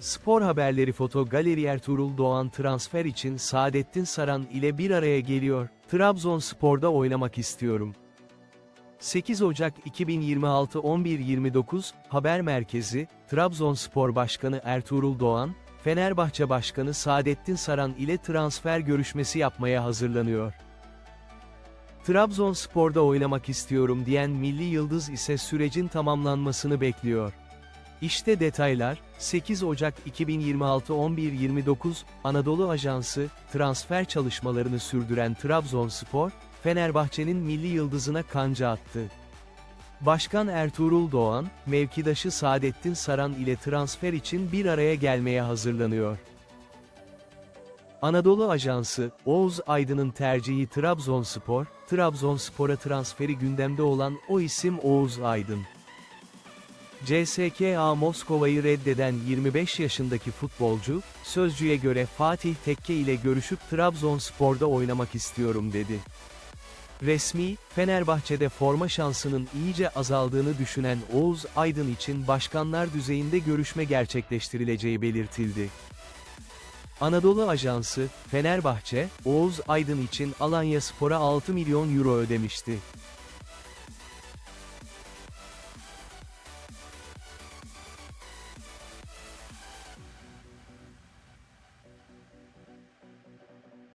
Spor haberleri foto galeri Ertuğrul Doğan transfer için Saadettin Saran ile bir araya geliyor. Trabzonspor'da oynamak istiyorum. 8 Ocak 2026 11.29 Haber Merkezi, Trabzonspor Başkanı Ertuğrul Doğan, Fenerbahçe Başkanı Saadettin Saran ile transfer görüşmesi yapmaya hazırlanıyor. Trabzonspor'da oynamak istiyorum diyen milli yıldız ise sürecin tamamlanmasını bekliyor. İşte detaylar, 8 Ocak 2026 11.29, Anadolu Ajansı, transfer çalışmalarını sürdüren Trabzonspor, Fenerbahçe'nin milli yıldızına kanca attı. Başkan Ertuğrul Doğan, mevkidaşı Saadettin Saran ile transfer için bir araya gelmeye hazırlanıyor. Anadolu Ajansı, Oğuz Aydın'ın tercihi Trabzonspor, Trabzonspor'a transferi gündemde olan o isim Oğuz Aydın. CSKA Moskova'yı reddeden 25 yaşındaki futbolcu, sözcüye göre Fatih Tekke ile görüşüp Trabzonspor'da oynamak istiyorum dedi. Resmi, Fenerbahçe'de forma şansının iyice azaldığını düşünen Oğuz Aydın için başkanlar düzeyinde görüşme gerçekleştirileceği belirtildi. Anadolu Ajansı, Fenerbahçe, Oğuz Aydın için Alanya Spor'a 6 milyon euro ödemişti.